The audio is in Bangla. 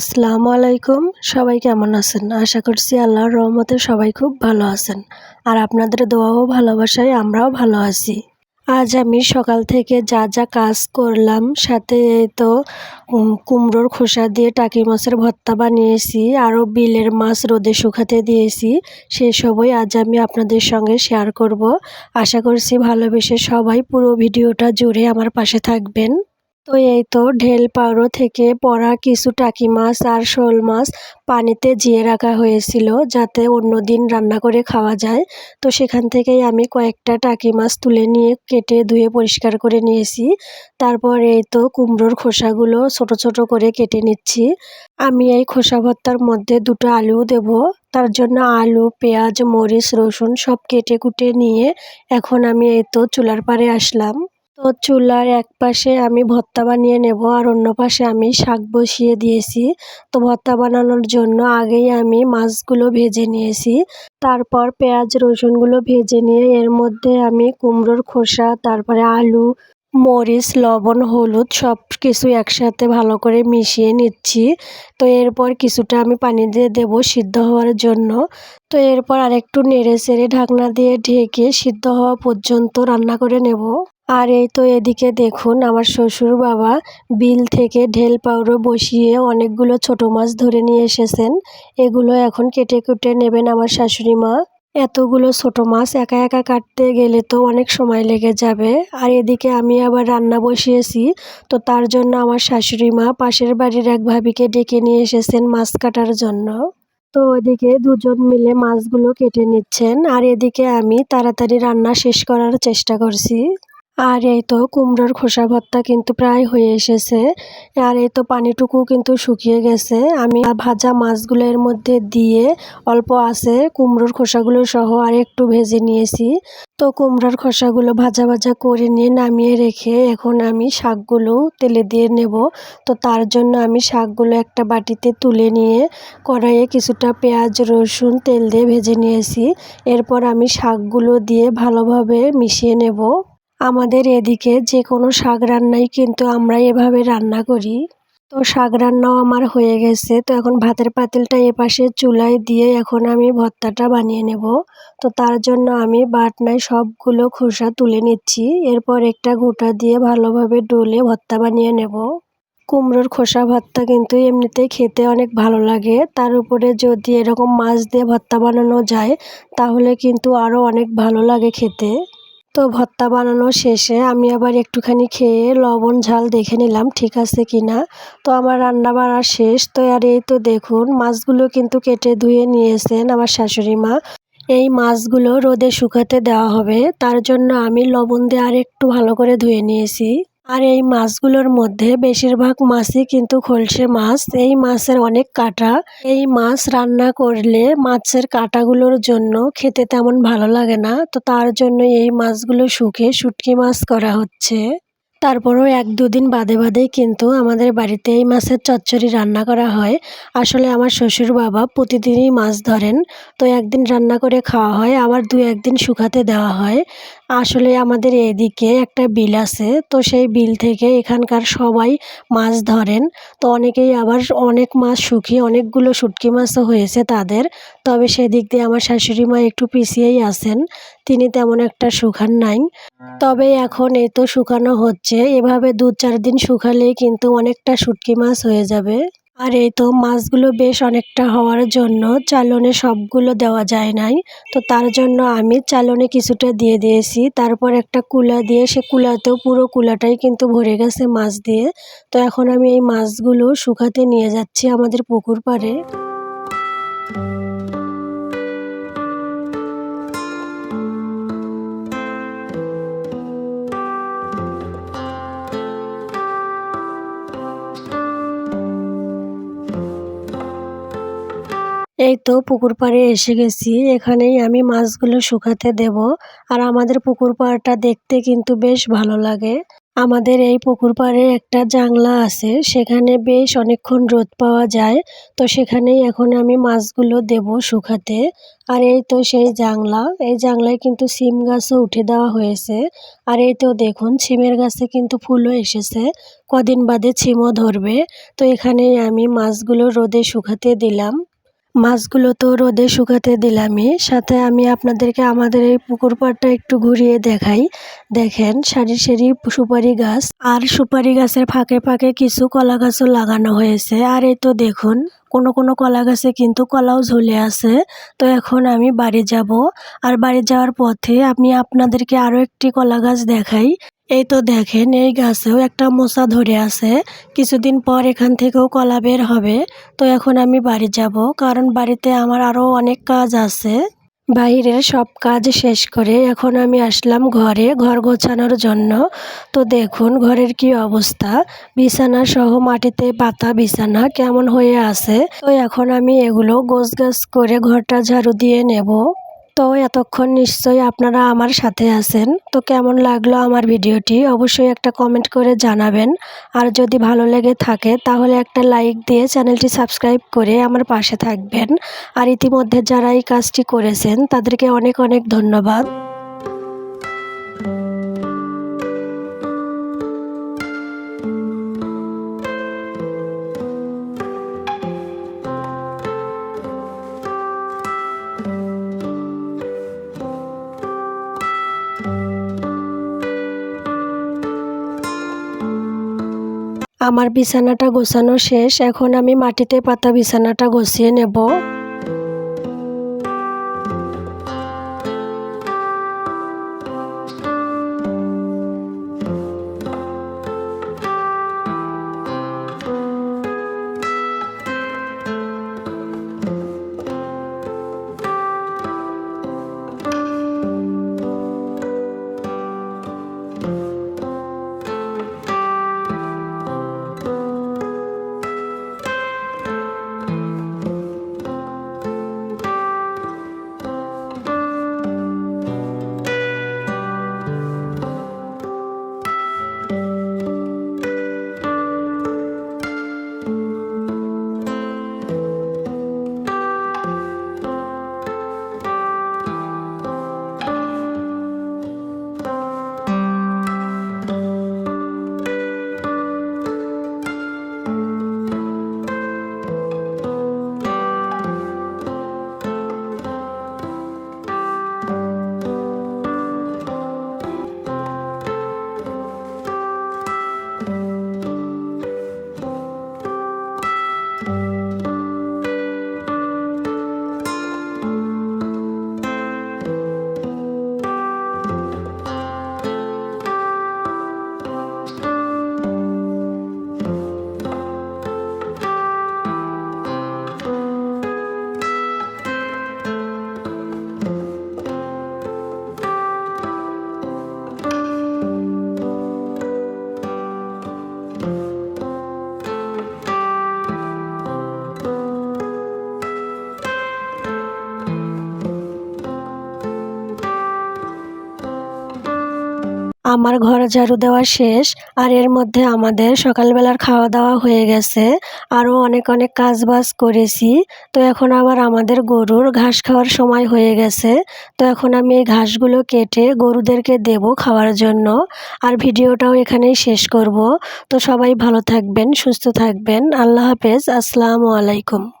আসসালামু আলাইকুম। সবাই কেমন আছেন? আশা করছি আল্লাহর রহমতে সবাই খুব ভালো আছেন। আর আপনাদের দোয়া ও ভালোবাসায় আমরাও ভালো আছি। আজ আমি সকাল থেকে যা যা কাজ করলাম, সাথে তো কুমড়োর খোসা দিয়ে টাকি মাছের ভর্তা বানিয়েছি, আরও বিলের মাছ রোদে শুকাতে দিয়েছি সেসবই আজ আমি আপনাদের সঙ্গে শেয়ার করব। আশা করছি ভালোবেসে সবাই পুরো ভিডিওটা জুড়ে আমার পাশে থাকবেন। তো এই তো ঢেল পাউরো থেকে পড়া কিছু টাকি মাছ আর শোল মাছ পানিতে জিয়ে রাখা হয়েছিল যাতে অন্য দিন রান্না করে খাওয়া যায়। তো সেখান থেকেই আমি কয়েকটা টাকি মাছ তুলে নিয়ে কেটে ধুয়ে পরিষ্কার করে নিয়েছি। তারপর এই তো কুমড়োর খোসাগুলো ছোট ছোট করে কেটে নিচ্ছি। আমি এই খোসা ভর্তার মধ্যে দুটো আলু দেব। তার জন্য আলু, পেঁয়াজ, মরিচ, রসুন সব কেটে কুটে নিয়ে এখন আমি এই তো চুলার পাড়ে আসলাম। তো চুলার এক পাশে আমি ভর্তা বানিয়ে নেব আর অন্য পাশে আমি শাক বসিয়ে দিয়েছি। তো ভর্তা বানানোর জন্য আগেই আমি মাছগুলো ভেজে নিয়েছি। তারপর পেঁয়াজ, রসুনগুলো ভেজে নিয়ে এর মধ্যে আমি কুমড়োর খোসা, তারপরে আলু, মরিচ, লবণ, হলুদ সব কিছু একসাথে ভালো করে মিশিয়ে নিচ্ছি। তো এরপর কিছুটা আমি পানি দিয়ে দেব সিদ্ধ হওয়ার জন্য। তো এরপর আরেকটু নেড়ে চেড়ে ঢাকনা দিয়ে ঢেকে সিদ্ধ হওয়া পর্যন্ত রান্না করে নেব। আর এই তো এদিকে দেখুন, আমার শ্বশুর বাবা বিল থেকে ঢেল পাউরো বসিয়ে অনেকগুলো ছোট মাছ ধরে নিয়ে এসেছেন। এগুলো এখন কেটে কুটে নেবেন আমার শাশুড়ি মা। এতগুলো ছোট মাছ একা একা কাটতে গেলে তো অনেক সময় লেগে যাবে। আর এদিকে আমি আবার রান্না বসিয়েছি, তো তার জন্য আমার শাশুড়ি মা পাশের বাড়ির এক ভাবিকে ডেকে নিয়ে এসেছেন মাছ কাটার জন্য। তো ওদিকে দুজন মিলে মাছগুলো কেটে নিচ্ছেন, আর এদিকে আমি তাড়াতাড়ি রান্না শেষ করার চেষ্টা করছি। আর এই তো কুমড়োর খোসা ভর্তা কিন্তু প্রায় হয়ে এসেছে। আর এই তো পানিটুকু কিন্তু শুকিয়ে গেছে। আমি ভাজা মাছগুলো এর মধ্যে দিয়ে অল্প আছে, কুমড়োর খোসাগুলো সহ আর একটু ভেজে নিয়েছি। তো কুমড়োর খোসাগুলো ভাজা ভাজা করে নিয়ে নামিয়ে রেখে এখন আমি শাকগুলো তেলে দিয়ে নেব। তো তার জন্য আমি শাকগুলো একটা বাটিতে তুলে নিয়ে কড়াইয়ে কিছুটা পেঁয়াজ, রসুন, তেল দিয়ে ভেজে নিয়েছি। এরপর আমি শাকগুলো দিয়ে ভালোভাবে মিশিয়ে নেব। আমাদের এদিকে যে কোনো শাক রান্নাই কিন্তু আমরা এভাবে রান্না করি। তো শাক রান্নাও আমার হয়ে গেছে। তো এখন ভাতের পাতিলটা এপাশে চুলায় দিয়ে এখন আমি ভর্তাটা বানিয়ে নেব। তো তার জন্য আমি বাটনায় সবগুলো খোসা তুলে নিচ্ছি। এরপর একটা গোটা দিয়ে ভালোভাবে ডলে ভর্তা বানিয়ে নেব। কুমড়োর খোসা ভর্তা কিন্তু এমনিতেই খেতে অনেক ভালো লাগে। তার উপরে যদি এরকম মাছ দিয়ে ভর্তা বানানো যায়, তাহলে কিন্তু আরও অনেক ভালো লাগে খেতে। তো ভর্তা বানানো শেষে আমি আবার একটুখানি খেয়ে লবণ, ঝাল দেখে নিলাম ঠিক আছে কি না। তো আমার রান্না বাড়া শেষ। তো আর এই তো দেখুন, মাছগুলো কিন্তু কেটে ধুয়ে নিয়েছেন আমার শাশুড়ি মা। এই মাছগুলো রোদে শুকাতে দেওয়া হবে। তার জন্য আমি লবণ দিয়ে আর একটু ভালো করে ধুয়ে নিয়েছি। আর এই মাছগুলোর মধ্যে বেশিরভাগ মাছই কিন্তু খলসে মাছ। এই মাছের অনেক কাটা। এই মাছ রান্না করলে মাছের কাটাগুলোর জন্য খেতে তেমন ভালো লাগে না। তো তার জন্য এই মাছগুলো শুকে শুটকি মাছ করা হচ্ছে। তারপরেও এক দুদিন বাদে বাদেই কিন্তু আমাদের বাড়িতে এই মাছের চচ্চড়ি রান্না করা হয়। আসলে আমার শ্বশুর বাবা প্রতিদিনই মাছ ধরেন। তো একদিন রান্না করে খাওয়া হয়, আবার দু একদিন শুকাতে দেওয়া হয়। আসলে আমাদের এদিকে একটা বিল আছে, তো সেই বিল থেকে এখানকার সবাই মাছ ধরেন। তো অনেকেই আবার অনেক মাছ শুকিয়ে অনেকগুলো শুটকি মাছও হয়েছে তাদের। তবে সেদিক দিয়ে আমার শাশুড়ি মা একটু পিছিয়েই আছেন। তিনি তেমন একটা শুকান নাই। তবে এখন এই তো শুকানো হচ্ছে। এভাবে দু চার দিন শুকালেই কিন্তু অনেকটা শুটকি মাছ হয়ে যাবে। আর এই তো মাছগুলো বেশ অনেকটা হওয়ার জন্য চালনে সবগুলো দেওয়া যায় নাই। তো তার জন্য আমি চালনে কিছুটা দিয়ে দিয়েছি। তারপর একটা কুলা দিয়ে সে কুলাতেও পুরো কুলাটাই কিন্তু ভরে গেছে মাছ দিয়ে। তো এখন আমি এই মাছগুলো শুকাতে নিয়ে যাচ্ছি আমাদের পুকুর পাড়ে। এই তো পুকুর পাড়ে এসে গেছি। এখানেই আমি মাছগুলো শুকাতে দেব। আর আমাদের পুকুর পাড়টা দেখতে কিন্তু বেশ ভালো লাগে। আমাদের এই পুকুর পাড়ে একটা জাংলা আছে। সেখানে বেশ অনেকক্ষণ রোদ পাওয়া যায়। তো সেখানেই এখন আমি মাছগুলো দেব শুকাতে। আর এই তো সেই জাংলা। এই জাংলায় কিন্তু সিম গাছও উঠে দেওয়া হয়েছে। আর এই তো দেখুন, সিমের গাছে কিন্তু ফুলও এসেছে। কদিন বাদে ছিমও ধরবে। তো এখানেই আমি মাছগুলো রোদে শুকাতে দিলাম। মাছগুলো তো রোদে শুকাতে দিলামই। সাথে আমি আপনাদেরকে আমাদের এই পুকুর পাড়টা একটু ঘুরিয়ে দেখাই। দেখেন, সারি সারি সুপারি গাছ। আর সুপারি গাছের ফাঁকে ফাঁকে কিছু কলা গাছও লাগানো হয়েছে। আর এই তো দেখুন, কোনো কোনো কলা গাছে কিন্তু কলাও ঝুলে আছে। তো এখন আমি বাড়ি যাব। আর বাড়ি যাওয়ার পথে আমি আপনাদেরকে আরও একটি কলা গাছ দেখাই। এই তো দেখেন, এই গাছেও একটা মোচা ধরে আছে। কিছুদিন পর এখান থেকেও কলা বের হবে। তো এখন আমি বাড়ি যাব, কারণ বাড়িতে আমার আরও অনেক কাজ আছে। বাইরের সব কাজ শেষ করে এখন আমি আসলাম ঘরে, ঘর গোছানোর জন্য। তো দেখুন, ঘরের কি অবস্থা। বিছানা সহ মাটিতে পাতা বিছানা কেমন হয়ে আছে। তো এখন আমি এগুলো গোছ গাছ করে ঘরটা ঝাড়ু দিয়ে নেব। তো এতক্ষণ নিশ্চয়ই আপনারা আমার সাথে আছেন। তো কেমন লাগল আমার ভিডিওটি? অবশ্যই একটা কমেন্ট করে জানাবেন। আর যদি ভালো লেগে থাকে, তাহলে একটা লাইক দিয়ে চ্যানেলটি সাবস্ক্রাইব করে আমার পাশে থাকবেন। আর ইতিমধ্যে যারা এই কাজটি করেছেন, তাদেরকে অনেক অনেক ধন্যবাদ। আমার বিছানাটা গোছানো শেষ এখন আমি মাটিতে পাতা বিছানাটা গুছিয়ে নেব। আমার ঘর ঝাড়ু দেওয়া শেষ, আর এর মধ্যে আমাদের সকালবেলার খাওয়া দাওয়া হয়ে গেছে। আরও অনেক অনেক কাজ বাজ করেছি। তো এখন আবার আমাদের গরুর ঘাস খাওয়ার সময় হয়ে গেছে। তো এখন আমি এই ঘাসগুলো কেটে গরুদেরকে দেব খাওয়ার জন্য। আর ভিডিওটাও এখানেই শেষ করব। তো সবাই ভালো থাকবেন, সুস্থ থাকবেন। আল্লাহ হাফেজ। আসসালামু আলাইকুম।